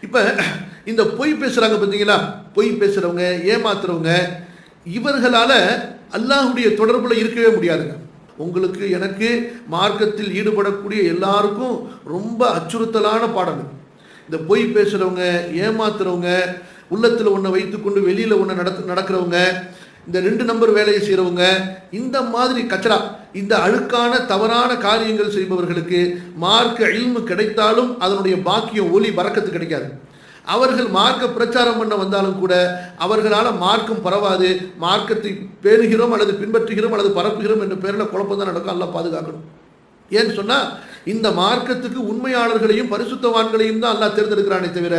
இப்போ இந்த பொய் பேசுகிறாங்க பார்த்தீங்களா பொய் பேசுகிறவங்க ஏமாத்துறவங்க இவர்களால் அல்லாஹுடைய தொடர்பில் இருக்கவே முடியாதுங்க. உங்களுக்கு எனக்கு மார்க்கத்தில் ஈடுபடக்கூடிய எல்லாருக்கும் ரொம்ப அச்சுறுத்தலான பாடம் இந்த பொய் பேசுகிறவங்க ஏமாத்துறவங்க உள்ளத்தில் ஒன்றை வைத்துக்கொண்டு வெளியில் ஒன்று நடத்து நடக்கிறவங்க இந்த ரெண்டு நம்பர் வேலையை செய்கிறவங்க இந்த மாதிரி கச்சரா இந்த அழுக்கான தவறான காரியங்கள் செய்பவர்களுக்கு மார்க்க இல்மு கிடைத்தாலும் அதனுடைய பாக்கியம் ஒளி வரக்கத்து கிடைக்காது. அவர்கள் மார்க்க பிரச்சாரம் பண்ண வந்தாலும் கூட அவர்களால் மார்க்கம் பரவாது மார்க்கத்தை பேணுகிறோம் அல்லது பின்பற்றுகிறோம் அல்லது பரப்புகிறோம் என்ற பேரில் குழப்பம் தான் நடக்கும். எல்லாம் பாதுகாக்கணும். ஏன்னு சொன்னால் இந்த மார்க்கத்துக்கு உண்மையாளர்களையும் பரிசுத்தவான்களையும் தான் அல்லா தேர்ந்தெடுக்கிறானே தவிர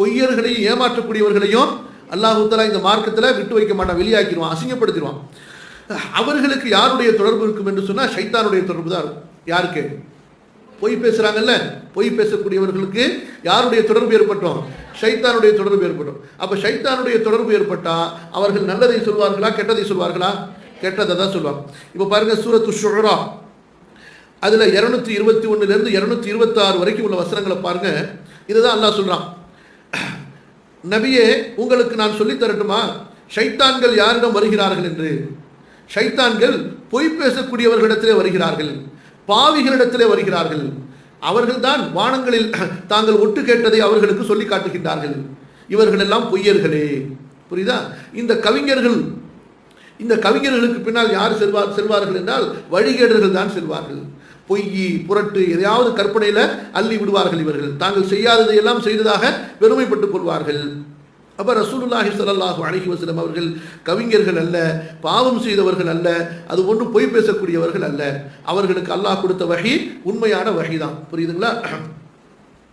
பொய்யர்களையும் ஏமாற்றக்கூடியவர்களையும் அல்லாஹு இந்த மார்க்கத்தில் விட்டு வைக்க மாட்டான் வெளியாக்கிடுவான் அசிங்கப்படுத்திடுவான். அவர்களுக்கு யாருடைய தொடர்பு இருக்கும் என்று சொன்னால் ஷைத்தானுடைய தொடர்பு தான் இருக்கும். யாருக்கு? பொய் பேசுகிறாங்கல்ல பொய் பேசக்கூடியவர்களுக்கு யாருடைய தொடர்பு ஏற்பட்டோம்? ஷைத்தானுடைய தொடர்பு ஏற்பட்டும். அப்போ ஷைத்தானுடைய தொடர்பு ஏற்பட்டால் அவர்கள் நல்லதை சொல்வார்களா கெட்டதை சொல்வார்களா? கெட்டதை தான் சொல்லுவாங்க இப்போ பாருங்க சூரத்து ஷுரா அதில் இரநூத்தி இருபத்தி ஒன்றுலேருந்து இரநூத்தி இருநூத்தி வரைக்கும் உள்ள வசனங்களை பாருங்க. இதுதான் அல்லாஹ் சொல்கிறான் நபியே உங்களுக்கு நான் சொல்லித் தரட்டுமா? ஷைத்தான்கள் யாரிடம் வருகிறார்கள் என்று? ஷைத்தான்கள் பொய் பேசக்கூடியவர்களிடத்திலே வருகிறார்கள். பாவிகளிடத்திலே வருகிறார்கள். அவர்கள்தான் வானங்களில் தாங்கள் ஒட்டு கேட்டதை அவர்களுக்கு சொல்லி காட்டுகின்றார்கள். இவர்கள் எல்லாம் பொய்யர்களே. புரியுதா? இந்த கவிஞர்கள் இந்த கவிஞர்களுக்கு பின்னால் யார் செல்வார் செல்வார்கள் என்றால் வழிகேடர்கள் தான் செல்வார்கள். பொய் புரட்டு எதையாவது கற்பனையில் அள்ளி விடுவார்கள் இவர்கள். தாங்கள் செய்யாததை எல்லாம் செய்ததாக பெருமைப்பட்டுக் கொள்வார்கள். அப்போ ரசூலுல்லாஹி ஸல்லல்லாஹு அலைஹி வசலம் அவர்கள் கவிஞர்கள் அல்ல பாவம் செய்தவர்கள் அல்ல அது ஒன்றும் பொய் பேசக்கூடியவர்கள் அல்ல. அவர்களுக்கு அல்லாஹ் கொடுத்த வகை உண்மையான வகை தான் புரியுதுங்களா?